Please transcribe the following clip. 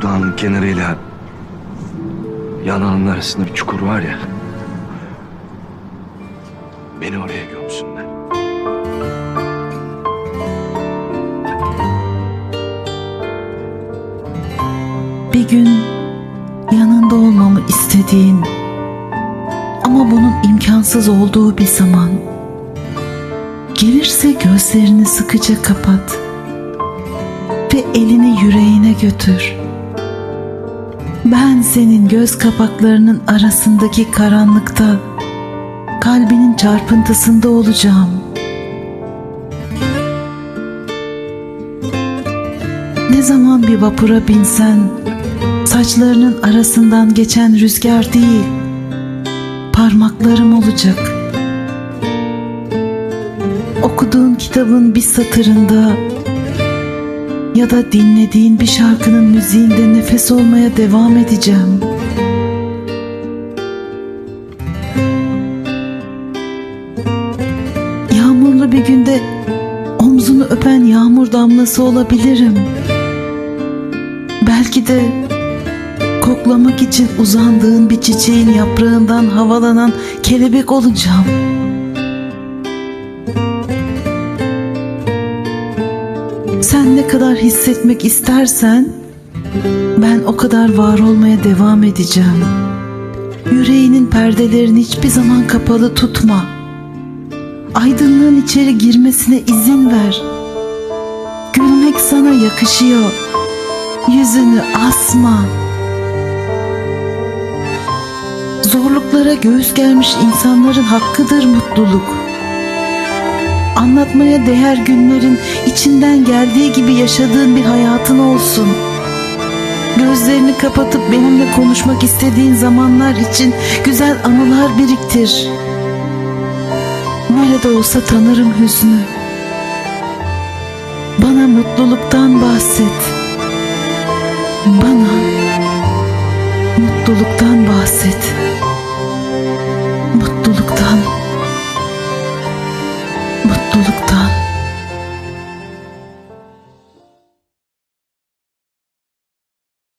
Şu dağın kenarıyla yanağının arasında bir çukur var ya. Beni oraya gömsünler. Bir gün yanında olmamı istediğin ama bunun imkansız olduğu bir zaman gelirse gözlerini sıkıca kapat ve elini yüreğine götür. Ben senin göz kapaklarının arasındaki karanlıkta kalbinin çarpıntısında olacağım. Ne zaman bir vapura binsen saçlarının arasından geçen rüzgar değil parmaklarım olacak. Okuduğun kitabın bir satırında ya da dinlediğin bir şarkının müziğinde nefes olmaya devam edeceğim. Yağmurlu bir günde omzunu öpen yağmur damlası olabilirim. Belki de koklamak için uzandığın bir çiçeğin yaprağından havalanan kelebek olacağım. Sen ne kadar hissetmek istersen ben o kadar var olmaya devam edeceğim. Yüreğinin perdelerini hiçbir zaman kapalı tutma. Aydınlığın içeri girmesine izin ver. Gülmek sana yakışıyor. Yüzünü asma. Zorluklara göğüs germiş insanların hakkıdır mutluluk. Anlatmaya değer günlerin içinden geldiği gibi yaşadığın bir hayatın olsun. Gözlerini kapatıp benimle konuşmak istediğin zamanlar için güzel anılar biriktir. Nerede olsa tanırım hüznü. Bana mutluluktan bahset. Bana mutluluktan bahset.